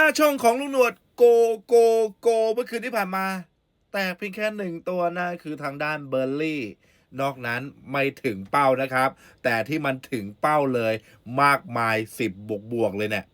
น้าช่องของลุงหนวดโกโกโกเมื่อคืนที่ผ่านมา แต่เพียงแค่หนึ่งตัวนั่นคือทางด้านเบอร์ลี่นอกนั้นไม่ถึงเป้านะครับ แต่ที่มันถึงเป้าเลยมากมาย 10 บวกบวกๆเลยเนี่ย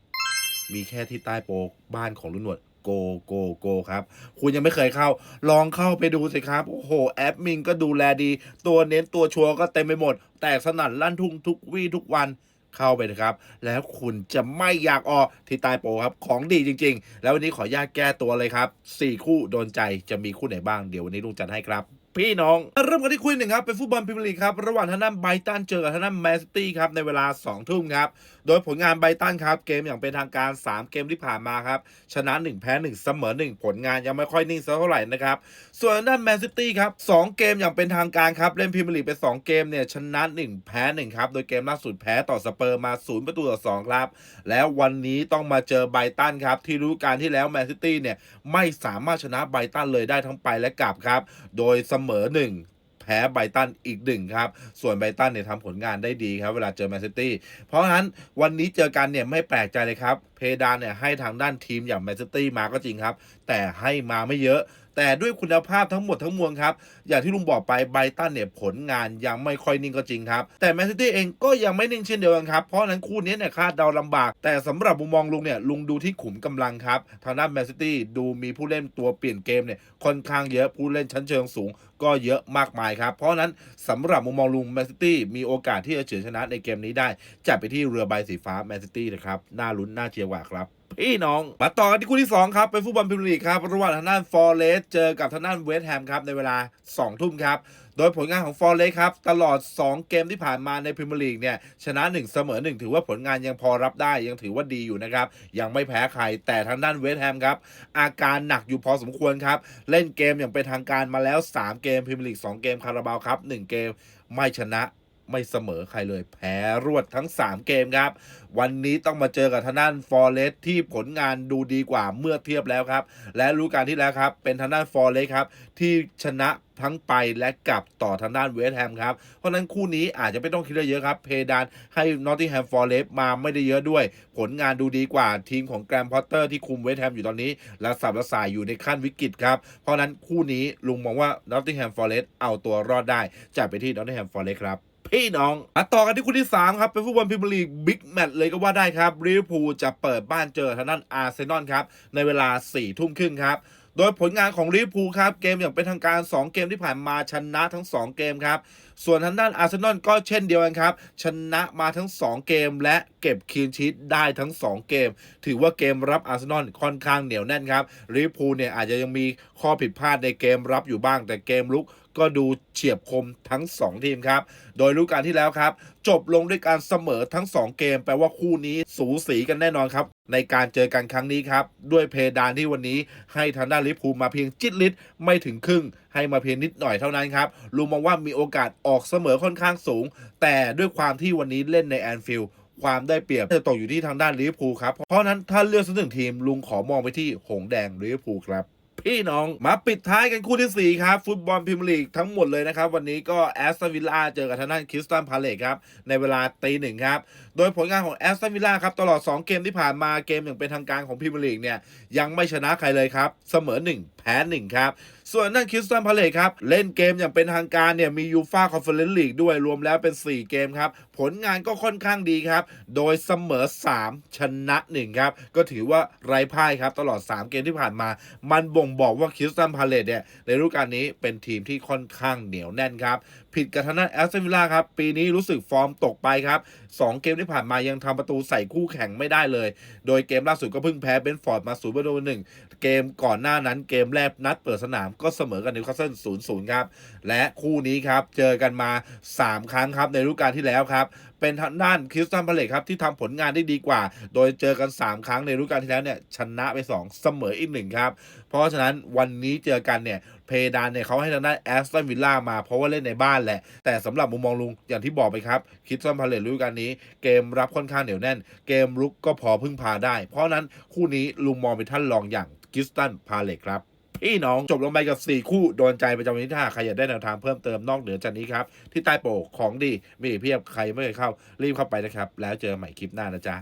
มีแค่ที่ใต้โปกบ้านของลุงหนวดโกโกโกครับ คุณยังไม่เคยเข้า ลองเข้าไปดูสิครับ โอ้โห แอดมินก็ดูแลดี ตัวเน้นตัวชัวร์ก็เต็มไปหมด แตกสนั่นลั่นทุ่งทุกวี่ทุกวัน เข้าไปนะครับ แล้วคุณจะไม่อยากออกที่ใต้โปรครับ ของดีจริง ๆ แล้ววันนี้ขออนุญาตแก้ตัวเลยครับ 4 คู่โดนใจจะมีคู่ไหนบ้างเดี๋ยววันนี้ลุงจัดให้ครับ พี่น้อง เริ่มกันที่คู่หนึ่งครับ เป็นฟุตบอลพรีเมียร์ลีกครับ ระหว่างทางด้านไบตันเจอกับทางด้านแมนซิตี้ครับ ในเวลา 2 ทุ่มครับ โดยผลงานไบตันครับ เกมอย่างเป็นทางการ 3 เกมที่ผ่านมาครับ ชนะ 1 แพ้ 1 เสมอ 1 ผลงานยังไม่ค่อยนิ่งสักเท่าไหร่นะครับ ส่วนทางด้านแมนซิตี้ครับ2เกมอย่างเป็นทางการครับ เล่นพรีเมียร์ลีกไป 2 เกมเนี่ย ชนะ 1 แพ้ 1 ครับ โดยเกมล่าสุดแพ้ต่อสเปอร์มา 0 ประตูต่อ2ครับ แล้ววันนี้ต้องมาเจอไบตันครับที่รู้การที่แล้วแมนซิตี้เนี่ยไม่สามารถชนะไบตันเลยได้ทั้งไปและกลับครับ โดยเสมมอ1แพ้ไบตันอีกหนึ่งครับ ส่วนไบตันเนี่ยทำผลงานได้ดีครับ เวลาเจอแมนซิตี้ เพราะฉะนั้นวันนี้เจอกันเนี่ยไม่แปลกใจเลยครับ เพดานเนี่ยให้ทางด้านทีมอย่างแมนซิตี้มาก็จริงครับ แต่ให้มาไม่เยอะ แต่ด้วยคุณภาพทั้งหมดทั้งมวลครับ อย่างที่ลุงบอกไปไบตันเนี่ยผลงานยังไม่ค่อยนิ่งก็จริงครับ แต่แมนซิตี้เองก็ยังไม่นิ่งเช่นเดียวกันครับ เพราะนั้นคู่นี้เนี่ยคาดเดาลำบาก แต่สำหรับมุมมองลุงเนี่ยลุงดูที่ขุมกำลังครับ ทางด้านแมนซิตี้ดูมีผู้เล่นตัวเปลี่ยนเกมเนี่ยค่อนข้างเยอะผู้เล่นชั้นเชิงสูงก็เยอะมากมายครับ เพราะนั้นสำหรับมุมมองลุงแมนซิตี้มีโอกาสที่จะเฉือนชนะในเกมนี้ได้จัดไปที่เรือใบสีฟ้าแมนซิตี้นะครับน่าลุ้นน่าเชียร์กว่าครับ พี่น้อง มาต่อกันที่คู่ที่ 2 ครับเป็นฟุตบอลพรีเมียร์ลีกครับระหว่างทางด้านฟอร์เรสเจอกับทางด้านเวสต์แฮมครับในเวลา 2 ทุ่มครับ โดยผลงานของฟอร์เรสครับ ตลอด 2 เกมที่ผ่านมาในพรีเมียร์ลีกเนี่ยชนะ 1 เสมอ 1 ถือว่าผลงานยังพอรับได้ยังถือว่าดีอยู่นะครับ ยังไม่แพ้ใคร แต่ทางด้านเวสต์แฮมครับ อาการหนักอยู่พอสมควรครับ เล่นเกมอย่างเป็นทางการมาแล้ว 3 เกมพรีเมียร์ลีก2เกมคาราบาวครับ1เกมไม่ชนะ ไม่เสมอใครเลยแพ้รวดทั้ง 3 เกมครับ วันนี้ต้องมาเจอกับทางด้านฟอร์เรสที่ผลงานดูดีกว่าเมื่อเทียบแล้วครับ และรู้การที่แล้วครับ เป็นทางด้านฟอร์เรสครับ ที่ชนะทั้งไปและกลับต่อทางด้านเวสต์แฮมครับ เพราะฉะนั้นคู่นี้อาจจะไม่ต้องคิดเยอะครับ เพดานให้นอตติงแฮมฟอร์เรสมาไม่ได้เยอะด้วย ผลงานดูดีกว่าทีมของแกรมพอตเตอร์ที่คุมเวสต์แฮมอยู่ตอนนี้และสับและสายอยู่ในขั้นวิกฤตครับ เพราะฉะนั้นคู่นี้ลุงมองว่านอตติงแฮมฟอร์เรสเอาตัวรอดได้จัดไปที่นอตติงแฮมฟอร์เรสครับ พี่น้องมาต่อกันที่คู่ที่ 3 ครับ เป็นฟุตบอลพรีเมียร์ลีกบิ๊กแมตช์เลยก็ว่าได้ครับลิเวอร์พูลจะเปิดบ้านเจอทางด้านอาร์เซนอลครับ ในเวลา4ทุ่มครึ่งครับโดยผลงานของลิเวอร์พูลครับ เกมอย่างเป็นทางการ 2 เกมที่ผ่านมาชนะทั้ง 2 เกมครับ ส่วนทางด้านอาร์เซนอลก็เช่นเดียวกันครับ ชนะมาทั้ง 2 เกม และเก็บคีนชีตได้ทั้ง 2 เกม ถือว่าเกมรับอาร์เซนอลค่อนข้างเหนียวแน่นครับลิเวอร์พูลเนี่ยอาจจะยังมีข้อผิดพลาดในเกมรับอยู่บ้าง แต่เกมลุก ก็ดูเฉียบคมทั้ง 2 ทีมครับ โดยฤดูกาลที่แล้วครับ จบลงด้วยการเสมอทั้ง 2 เกม แปลว่าคู่นี้สูสีกันแน่นอนครับ ในการเจอกันครั้งนี้ครับ ด้วยเพดานที่วันนี้ให้ทางด้านลิเวอร์พูมาเพียงจิตลิตไม่ถึงครึ่ง ให้มาเพียงนิดหน่อยเท่านั้นครับลุงมองว่ามีโอกาสออกเสมอค่อนข้างสูง แต่ด้วยความที่วันนี้เล่นในแอนฟิลด์ความได้เปรียบจะตกอยู่ที่ทางด้านลิเวอร์พูลครับ เพราะนั้นถ้าเลือกสักหนึ่งทีมลุงขอมองไปที่หงแดงลิเวอร์พูลครับ พี่น้อง มาปิดท้ายกันคู่ที่ 4 ครับ ฟุตบอลพรีเมียร์ลีกทั้งหมดเลยนะครับ วันนี้ก็แอสตันวิลล่าเจอกับทางด้านคริสตันพาเลตครับ ในเวลาตีหนึ่งครับ โดยผลงานของแอสตันวิลล่าครับ ตลอด 2 เกมที่ผ่านมาเกมอย่างเป็นทางการของพรีเมียร์ลีกเนี่ยยังไม่ชนะใครเลยครับ เสมอ 1 พ้ 1 ครับ ส่วนนั่นคิสตันพาเลตครับ เล่นเกมอย่างเป็นทางการเนี่ยมียูฟาคอนเฟอเรนซ์ลีกด้วยรวมแล้วเป็น 4 เกมครับ ผลงานก็ค่อนข้างดีครับ โดยเสมอ 3 ชนะ 1 ครับ ก็ถือว่าไร้พ่ายครับ ตลอด 3 เกมที่ผ่านมา มันบ่งบอกว่าคิสตันพาเลตเนี่ยในฤดูกาลนี้เป็นทีมที่ค่อนข้างเหนียวแน่นครับ ผิดกับทางด้านแอสตันวิลล่าครับ ปีนี้รู้สึกฟอร์มตกไปครับ 2 เกมที่ผ่านมายังทำประตูใส่คู่แข่งไม่ได้เลย โดยเกมล่าสุดก็เพิ่งแพ้เบนฟอร์ดมาศูนย์ประตูหนึ่งเกมก่อนหน้านั้นเกมแรกนัดเปิดสนามก็เสมอกันนิวคาสเซิลศูนย์ศูนย์ครับ และคู่นี้ครับ เจอกันมา 3 ครั้งครับในฤดูกาลที่แล้วครับเป็นทางด้านคริสตันพาเลตครับที่ทำผลงานได้ดีกว่า โดยเจอกัน 3 ครั้งในฤดูกาลที่แล้วเนี่ยชนะไป 2 เสมออีกหนึ่งครับ เพราะฉะนั้นวันนี้เจอกันเนี่ยเพดานเนี่ยเขาให้ทางด้านแอสตันวิลล่ามาเพราะว่าเล่นในบ้านแหละ แต่สำหรับมุมมองลุงอย่างที่บอกไปครับคริสตันพาเลตฤดูกาลนี้ เกมรับค่อนข้างเหนียวแน่น เกมรุกก็พอพึ่งพาได้ เพราะนั้นคู่นี้ลุงมองเป็นท่านรองอย่างคริสตันพาเลตครับ พี่น้องจบลงไปกับ 4 คู่โดนใจประจำวันนี้ถ้าใครอยากได้แนวทางเพิ่มเติมนอกเหนือจากนี้ครับ ที่ใต้โปกของดีมีเพียบใครไม่เคยเข้ารีบเข้าไปนะครับ แล้วเจอใหม่คลิปหน้านะจ๊ะ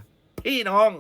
พี่น้อง